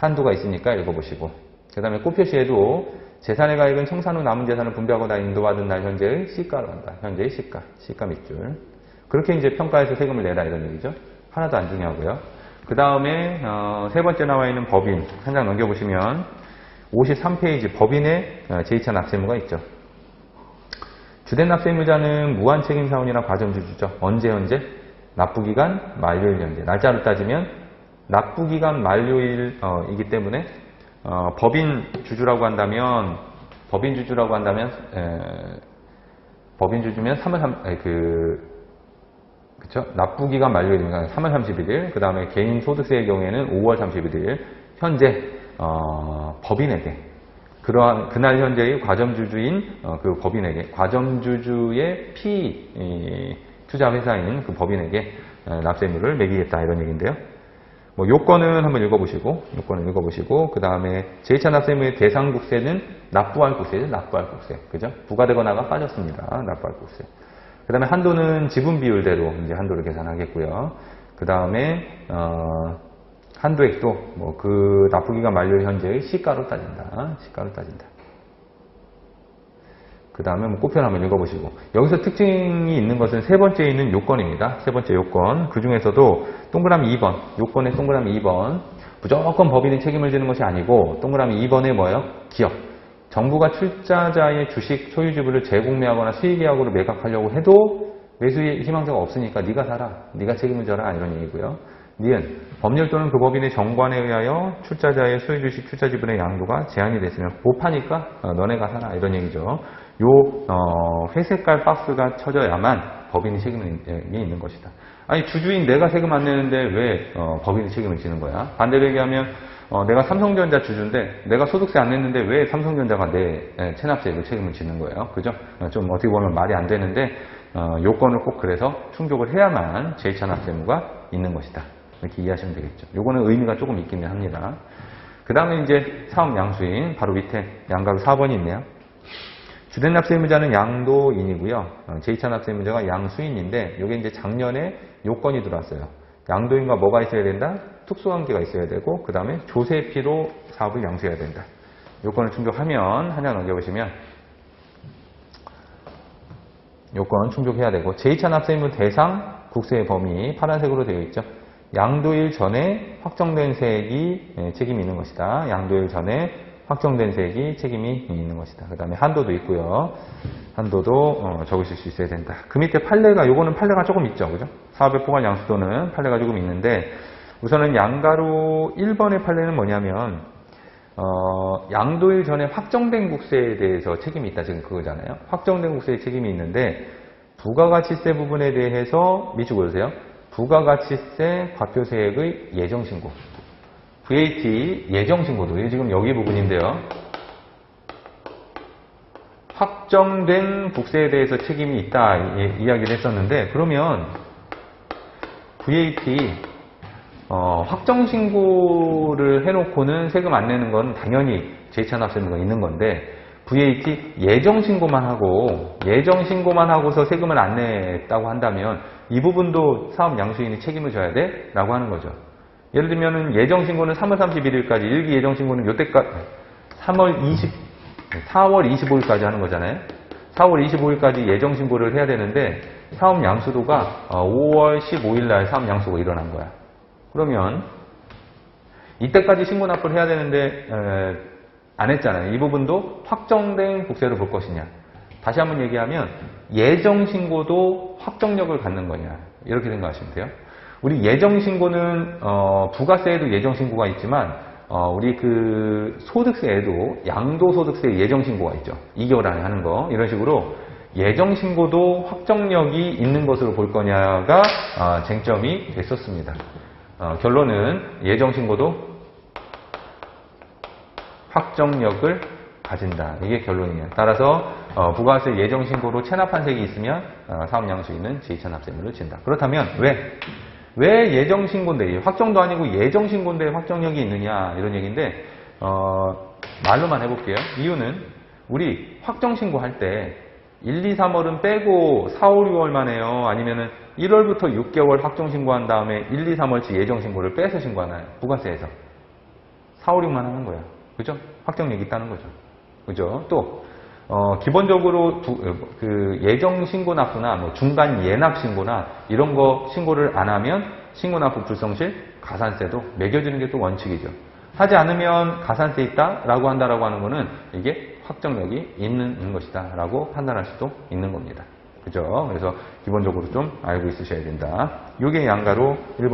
한도가 있으니까 읽어보시고 그 다음에 꽃표시에도 재산의 가액은 청산 후 남은 재산을 분배하거나 인도받은 날 현재의 시가로 한다. 현재의 시가, 시가 밑줄. 그렇게 이제 평가해서 세금을 내라 이런 얘기죠. 하나도 안 중요하고요. 그 다음에 어, 세 번째 나와 있는 법인 한 장 넘겨보시면 53페이지 법인의 어, 제2차 납세무가 있죠. 주된 납세무자는 무한 책임 사원이나 과점주주죠. 언제 언제? 납부기간 만료일 현재. 날짜로 따지면 납부기간 만료일이기 때문에 어, 법인 주주라고 한다면 법인 주주라고 한다면 에, 법인 주주면 3월 3, 에, 그 그쵸? 납부기간 만료일이니까 3월 31일, 그 다음에 개인 소득세의 경우에는 5월 31일, 현재, 어, 법인에게, 그러한, 그날 현재의 과점주주인 어, 그 법인에게, 과점주주의 피, 이, 투자 회사인 그 법인에게 어, 납세물을 매기겠다, 이런 얘기인데요. 뭐, 요건은 한번 읽어보시고, 요건을 읽어보시고, 그 다음에 제2차 납세물의 대상 국세는 납부할 국세죠, 납부할 국세. 그죠? 부과되거나가 빠졌습니다. 납부할 국세. 그 다음에 한도는 지분 비율대로 이제 한도를 계산하겠고요. 그 다음에 어, 한도액도 뭐 그 납부기간 만료 현재의 시가로 따진다. 시가로 따진다. 그 다음에 뭐 꽃편 한번 읽어보시고. 여기서 특징이 있는 것은 세 번째 있는 요건입니다. 세 번째 요건. 그 중에서도 동그라미 2번. 요건의 동그라미 2번. 무조건 법인이 책임을 지는 것이 아니고 동그라미 2번에 뭐예요? 기업 정부가 출자자의 주식 소유 지분을 재공매하거나 수익계약으로 매각하려고 해도 매수의 희망자가 없으니까 네가 사라, 네가 책임을 져라. 이런 얘기고요. 니은 법률 또는 그 법인의 정관에 의하여 출자자의 소유 주식 출자 지분의 양도가 제한이 됐으면 못 파니까 어, 너네가 사라 이런 얘기죠. 요 어, 회색깔 박스가 쳐져야만 법인이 책임이 있는 것이다. 아니 주주인 내가 세금 안 내는데 왜 어, 법인이 책임을 지는 거야? 반대로 얘기하면 어, 내가 삼성전자 주주인데 내가 소득세 안 냈는데 왜 삼성전자가 내 에, 체납세액을 책임을 지는 거예요? 그죠? 어, 좀 어떻게 보면 말이 안 되는데 어, 요건을 꼭 그래서 충족을 해야만 제2차 납세무가 있는 것이다. 이렇게 이해하시면 되겠죠. 요거는 의미가 조금 있기는 합니다. 그 다음에 이제 사업 양수인 바로 밑에 양가로 4번이 있네요. 주된 납세의무자는 양도인이고요. 어, 제2차 납세의무자가 양수인인데 이게 이제 작년에 요건이 들어왔어요. 양도인과 뭐가 있어야 된다? 특수관계가 있어야 되고 그 다음에 조세피로 사업을 양수해야 된다. 요건을 충족하면 한장 넘겨보시면 요건 충족해야 되고 제2차 납세의무 대상 국세의 범위 파란색으로 되어 있죠. 양도일 전에 확정된 세액이 예, 책임이 있는 것이다. 양도일 전에 확정된 세액이 책임이 있는 것이다. 그 다음에 한도도 있고요. 한도도 어, 적으실 수 있어야 된다. 그 밑에 판례가 요거는 판례가 조금 있죠. 그죠? 사업의 포괄 양수도는 판례가 조금 있는데 우선은 양가로 1번의 판례는 뭐냐면 어, 양도일 전에 확정된 국세에 대해서 책임이 있다. 지금 그거잖아요. 확정된 국세에 책임이 있는데 부가가치세 부분에 대해서 밑줄 그으세요 부가가치세 과표세액의 예정신고. VAT 예정신고도 지금 여기 부분인데요. 확정된 국세에 대해서 책임이 있다 이야기를 했었는데 그러면 VAT 어, 확정신고를 해놓고는 세금 안 내는 건 당연히 제2차 납세무가 있는 건데 VAT 예정 신고만 하고 예정 신고만 하고서 세금을 안 냈다고 한다면 이 부분도 사업 양수인이 책임을 져야 돼? 라고 하는 거죠. 예를 들면 예정 신고는 3월 31일까지 일기 예정 신고는 요때까지 3월 20 4월 25일까지 하는 거잖아요. 4월 25일까지 예정 신고를 해야 되는데 사업 양수도가 5월 15일 날 사업 양수가 일어난 거야. 그러면 이때까지 신고 납부를 해야 되는데 에, 안 했잖아요. 이 부분도 확정된 국세로 볼 것이냐. 다시 한번 얘기하면 예정 신고도 확정력을 갖는 거냐. 이렇게 생각하시면 돼요. 우리 예정 신고는 어, 부가세에도 예정 신고가 있지만 어, 우리 그 소득세에도 양도소득세 예정 신고가 있죠. 2개월 안에 하는 거 이런 식으로 예정 신고도 확정력이 있는 것으로 볼 거냐가 어, 쟁점이 됐었습니다. 어, 결론은 예정 신고도 확정력을 가진다. 이게 결론이에요. 따라서 어, 부가세 예정 신고로 체납한 세액이 있으면 어, 사업양수인은 제2차 납세물을 진다. 그렇다면 왜? 왜 예정 신고인데 확정도 아니고 예정 신고인데 확정력이 있느냐 이런 얘기인데 어, 말로만 해볼게요. 이유는 우리 확정 신고할 때 1, 2, 3월은 빼고 4, 5, 6월만 해요. 아니면은 1월부터 6개월 확정 신고한 다음에 1, 2, 3월치 예정 신고를 빼서 신고하나요? 부가세에서. 4, 5, 6만 하는 거야. 그죠? 확정액이 있다는 거죠. 그죠? 또, 어, 기본적으로 두- 어, 그 예정 신고 납부나 뭐 중간 예납 신고나 이런 거 신고를 안 하면 신고 납부 불성실 가산세도 매겨지는 게 또 원칙이죠. 하지 않으면 가산세 있다라고 한다라고 하는 거는 이게 확정력이 있는 것이다라고 판단할 수도 있는 겁니다. 그죠? 그래서 기본적으로 좀 알고 있으셔야 된다. 이게 양가로 1번